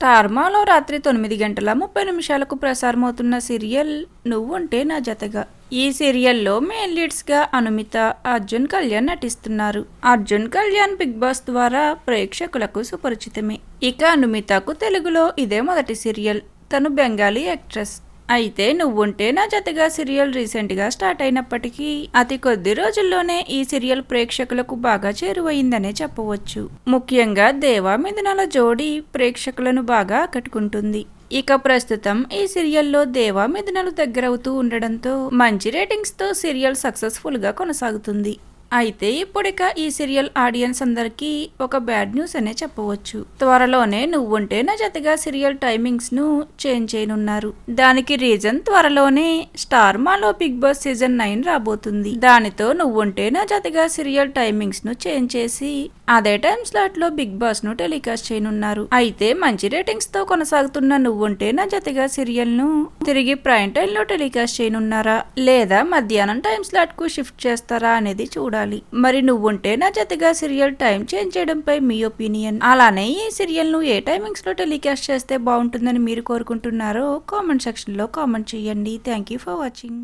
స్టార్మాలో రాత్రి తొమ్మిది గంటల ముప్పై నిమిషాలకు ప్రసారమవుతున్న సీరియల్ నువ్వుంటే నా జతగా. ఈ సీరియల్లో మెయిన్ లీడ్స్గా అనుమిత అర్జున్ కళ్యాణ్ నటిస్తున్నారు. అర్జున్ కళ్యాణ్ బిగ్ బాస్ ద్వారా ప్రేక్షకులకు సుపరిచితమే. ఇక అనుమితకు తెలుగులో ఇదే మొదటి సీరియల్. తను బెంగాలీ యాక్ట్రెస్. అయితే నువ్వుంటే నా జతగా సీరియల్ రీసెంట్గా స్టార్ట్ అయినప్పటికీ అతి కొద్ది రోజుల్లోనే ఈ సీరియల్ ప్రేక్షకులకు బాగా చేరువయిందనే చెప్పవచ్చు. ముఖ్యంగా దేవా మిథునాల జోడీ ప్రేక్షకులను బాగా ఆకట్టుకుంటుంది. ఇక ప్రస్తుతం ఈ సీరియల్లో దేవా మిథునలు దగ్గరవుతూ ఉండడంతో మంచి రేటింగ్స్తో సీరియల్ సక్సెస్ఫుల్గా కొనసాగుతుంది. అయితే ఇప్పుడిక ఈ సీరియల్ ఆడియన్స్ అందరికీ ఒక బ్యాడ్ న్యూస్ అనే చెప్పవచ్చు. త్వరలోనే నువ్వుంటే నా జతగా సీరియల్ టైమింగ్స్ను చేంజ్ చేయనున్నారు. దానికి రీజన్ త్వరలోనే స్టార్ మాలో బిగ్ బాస్ సీజన్ నైన్ రాబోతుంది. దానితో నువ్వుంటే నా జతగా సీరియల్ టైమింగ్స్ను చేంజ్ చేసి అదే టైం స్లాట్లో బిగ్ బాస్ను టెలికాస్ట్ చేయనున్నారు. అయితే మంచి రేటింగ్స్తో కొనసాగుతున్న నువ్వుంటే నా జతగా సీరియల్ను తిరిగి ప్రైమ్ టైం లో టెలికాస్ట్ చేయనున్నారా? లేదా మధ్యాహ్నం టైం స్లాట్కు షిఫ్ట్ చేస్తారా అనేది చూడాలి మరి నువ్వుంటే నా జతగా సీరియల్ టైం చేంజ్ చేయడంపై మీ ఒపీనియన్. అలానే ఈ సీరియల్ను ఏ టైమింగ్స్లో టెలికాస్ట్ చేస్తే బాగుంటుందని మీరు కోరుకుంటున్నారో కామెంట్ సెక్షన్లో కామెంట్ చేయండి. Thank you for watching.